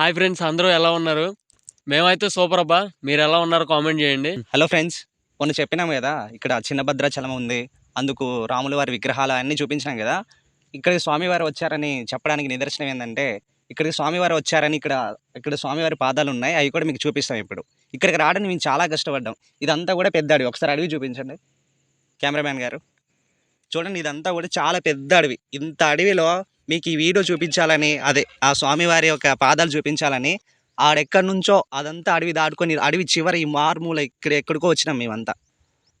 Hi friends అందరూ ఎలా ఉన్నారు? మేమైతే సూపర్ అబ్బా. మీరు ఎలా ఉన్నారు కామెంట్ చేయండి. Hmm. హలో ఫ్రెండ్స్ మొన్న చెప్పినాం కదా ఇక్కడ చిన్న భద్రాచలం ఉంది. అందుకు రాముల వారి విగ్రహాలు అన్నీ చూపించినాం కదా. ఇక్కడికి స్వామివారు వచ్చారని చెప్పడానికి నిదర్శనం ఏంటంటే ఇక్కడికి స్వామివారు వచ్చారని ఇక్కడ ఇక్కడ స్వామివారి పాదాలు ఉన్నాయి. అవి కూడా మీకు చూపిస్తాం ఇప్పుడు. ఇక్కడికి రావడానికి మేము చాలా కష్టపడ్డాం. ఇదంతా కూడా పెద్ద అడవి. ఒకసారి అడవి చూపించండి. కెమెరామ్యాన్ గారు. చూడండి ఇదంతా కూడా చాలా పెద్ద అడవి. ఇంత అడవిలో మీకు ఈ వీడియో చూపించాలని అదే ఆ స్వామివారి యొక్క పాదాలు చూపించాలని ఆడెక్కడి నుంచో అదంతా అడవి దాటుకొని అడవి చివరి ఈ మారుమూల ఇక్కడ ఎక్కడికో వచ్చినాం మేమంతా.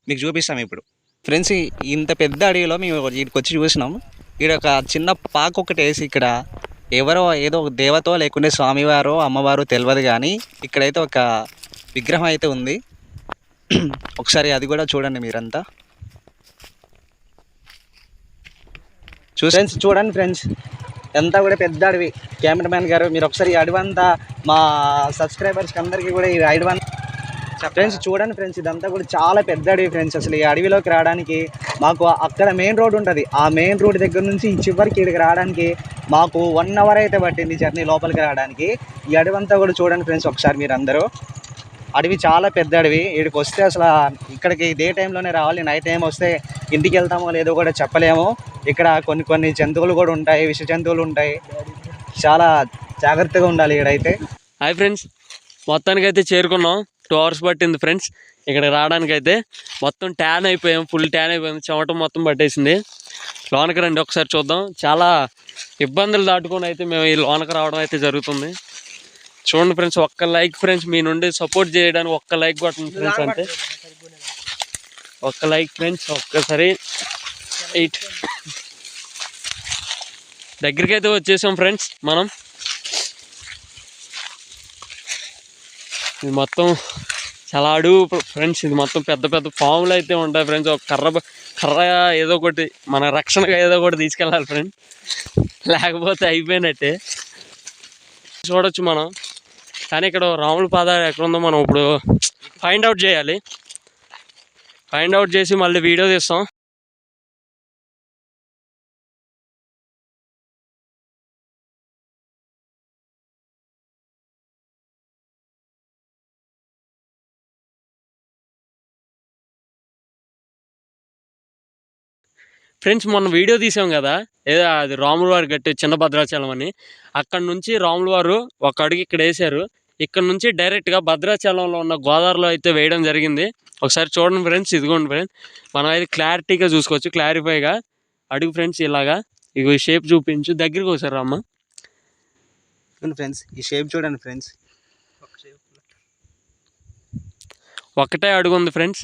మీకు చూపిస్తాం ఇప్పుడు. ఫ్రెండ్స్ ఇంత పెద్ద అడవిలో మేము ఇక్కడికి వచ్చి చూసినాం. ఇక్కడ ఒక చిన్న పాక ఒకటి వేసి ఇక్కడ ఎవరో ఏదో ఒక దేవతో లేకుంటే స్వామివారో అమ్మవారో తెలియదు కానీ ఇక్కడైతే ఒక విగ్రహం అయితే ఉంది. ఒకసారి అది కూడా చూడండి మీరంతా. ఫ్రెండ్స్ చూడండి ఫ్రెండ్స్ ఎంత కూడా పెద్ద అడవి. కెమెరామ్యాన్ గారు మీరు ఒకసారి ఈ అడవి అంతా మా సబ్స్క్రైబర్స్కి అందరికీ కూడా ఈ అడవి ఫ్రెండ్స్ చూడండి ఫ్రెండ్స్ ఇదంతా కూడా చాలా పెద్ద అడవి ఫ్రెండ్స్ అసలు ఈ అడవిలోకి రావడానికి మాకు అక్కడ మెయిన్ రోడ్ ఉంటుంది. ఆ మెయిన్ రోడ్ దగ్గర నుంచి ఈ చివరికి ఇక్కడికి రావడానికి మాకు వన్ అవర్ అయితే పట్టింది జర్నీ లోపలికి రావడానికి. ఈ అడవి అంతా కూడా చూడండి ఫ్రెండ్స్ ఒకసారి మీరు అందరూ అడవి చాలా పెద్ద అడవి. ఇక్కడికి వస్తే అసలు ఇక్కడికి డే టైంలోనే రావాలి. నైట్ టైం వస్తే ఇంటికి వెళ్తామో లేదో కూడా చెప్పలేము. ఇక్కడ కొన్ని కొన్ని జంతువులు కూడా ఉంటాయి విష జంతువులు ఉంటాయి. చాలా జాగ్రత్తగా ఉండాలి ఇక్కడైతే. హాయ్ ఫ్రెండ్స్ మొత్తానికి అయితే చేరుకున్నాం. టూ అవర్స్ పట్టింది ఫ్రెండ్స్ ఇక్కడ రావడానికైతే మొత్తం ట్యాన్ అయిపోయాం. ఫుల్ ట్యాన్ అయిపోయింది. చెమటం మొత్తం పట్టేసింది. లోనకి రండి. ఒకసారి చూద్దాం. చాలా ఇబ్బందులు దాటుకొని అయితే మేము ఈ లోనకి రావడం అయితే జరుగుతుంది. చూడండి ఫ్రెండ్స్ ఒక్క లైక్ ఫ్రెండ్స్ మీ నుండి సపోర్ట్ చేయడానికి ఒక్క లైక్ కొట్టండి ఫ్రెండ్స్ అంతే ఒక్క లైక్ ఫ్రెండ్స్ ఒక్కసారి ఎయిట్ దగ్గరికి అయితే వచ్చేసాం ఫ్రెండ్స్ మనం. ఇది మొత్తం చాలా అడుగు ఫ్రెండ్స్ ఇది మొత్తం పెద్ద పెద్ద పాములు అయితే ఉంటాయి ఫ్రెండ్స్. ఒక కర్ర కర్ర ఏదో ఒకటి మన రక్షణగా ఏదో ఒకటి తీసుకెళ్ళాలి ఫ్రెండ్. లేకపోతే అయిపోయినట్టే. చూడొచ్చు మనం. కానీ ఇక్కడ రాముల పాదాలు ఎక్కడ ఉందో మనం ఇప్పుడు ఫైండ్ అవుట్ చేయాలి. ఫైండ్ అవుట్ చేసి మళ్ళీ వీడియో తీస్తాం. ఫ్రెండ్స్ మొన్న వీడియో తీసాం కదా? ఏదో అది రాములవారి గట్టి చిన్న భద్రాచలం అని. అక్కడ నుంచి రాములవారు ఒక అడుగు ఇక్కడ వేసారు ఇక్కడ నుంచి డైరెక్ట్గా భద్రాచలంలో ఉన్న గోదావరిలో అయితే వేయడం జరిగింది. ఒకసారి చూడండి ఫ్రెండ్స్ ఇదిగోండి ఫ్రెండ్స్. మనం అయితే క్లారిటీగా చూసుకోవచ్చు క్లారిఫైగా. అడుగు ఫ్రెండ్స్ ఇలాగా. ఇగో ఈ షేప్ చూపించు. దగ్గరికి ఒకసారి రమ్మ. ఫ్రెండ్స్ ఈ షేప్ చూడండి ఫ్రెండ్స్. ఒకటే అడుగు ఉంది ఫ్రెండ్స్.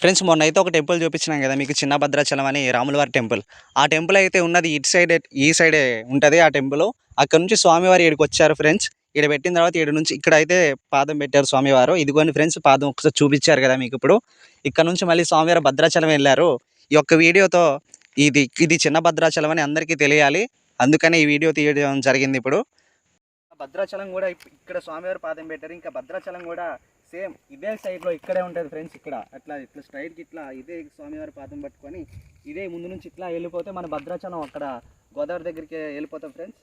ఫ్రెండ్స్ మొన్న అయితే ఒక టెంపుల్ చూపించినాం కదా మీకు చిన్న భద్రాచలం అని రాములవారి టెంపుల్. ఆ టెంపుల్ అయితే ఉన్నది ఇటు సైడ్ ఈ సైడే ఉంటుంది ఆ టెంపుల్. అక్కడ నుంచి స్వామివారు ఇక్కడికి వచ్చారు ఫ్రెండ్స్. ఇక్కడ పెట్టిన తర్వాత ఇక్కడ నుంచి ఇక్కడ అయితే పాదం పెట్టారు స్వామివారు. ఇదిగోని ఫ్రెండ్స్ పాదం ఒకసారి చూపించారు కదా మీకు ఇప్పుడు. ఇక్కడ నుంచి మళ్ళీ స్వామివారు భద్రాచలం వెళ్ళారు. ఈ యొక్క వీడియోతో ఇది ఇది చిన్న భద్రాచలం అని అందరికీ తెలియాలి. అందుకనే ఈ వీడియో తీయడం జరిగింది ఇప్పుడు. భద్రాచలం కూడా ఇక్కడ స్వామివారి పాదం పెట్టారు. ఇంకా భద్రాచలం కూడా సేమ్ ఇదే సైడ్లో ఇక్కడే ఉంటుంది ఫ్రెండ్స్ ఇక్కడ. అట్లా ఇట్లా స్ట్రైట్కి ఇట్లా ఇదే స్వామివారి పాదం పట్టుకొని ఇదే ముందు నుంచి ఇట్లా వెళ్ళిపోతే మన భద్రాచలం అక్కడ గోదావరి దగ్గరికి వెళ్ళిపోతాం ఫ్రెండ్స్.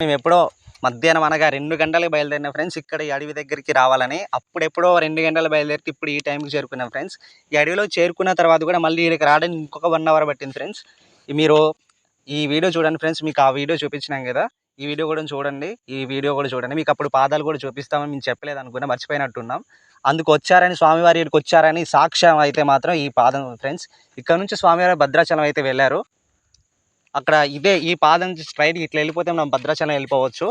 మేము ఎప్పుడో మధ్యాహ్నం అనగా రెండు గంటలకు బయలుదేరిన ఫ్రెండ్స్ ఇక్కడ ఈ అడవి దగ్గరికి రావాలని అప్పుడెప్పుడో రెండు గంటలు బయలుదేరికి ఇప్పుడు ఈ టైంకి చేరుకున్నాం ఫ్రెండ్స్. ఈ అడవిలో చేరుకున్న తర్వాత కూడా మళ్ళీ ఇక్కడికి రావడానికి ఇంకొక వన్ అవర్ పట్టింది ఫ్రెండ్స్. మీరు ఈ వీడియో చూడండి ఫ్రెండ్స్ మీకు ఆ వీడియో చూపించినాం కదా. ఈ వీడియో కూడా చూడండి ఈ వీడియో కూడా చూడండి. మీకు అప్పుడు పాదాలు కూడా చూపిస్తామని మేము చెప్పలేదు అనుకున్నా మర్చిపోయినట్టున్నాం. అందుకు వచ్చారని స్వామివారి ఇక్కడికి వచ్చారని సాక్ష్యం అయితే మాత్రం ఈ పాదం ఫ్రెండ్స్. ఇక్కడ నుంచి స్వామివారి భద్రాచలం అయితే వెళ్ళారు. అక్కడ ఇదే ఈ పాదం స్ట్రైట్ ఇట్లా వెళ్ళిపోతే మనం భద్రాచలం వెళ్ళిపోవచ్చు.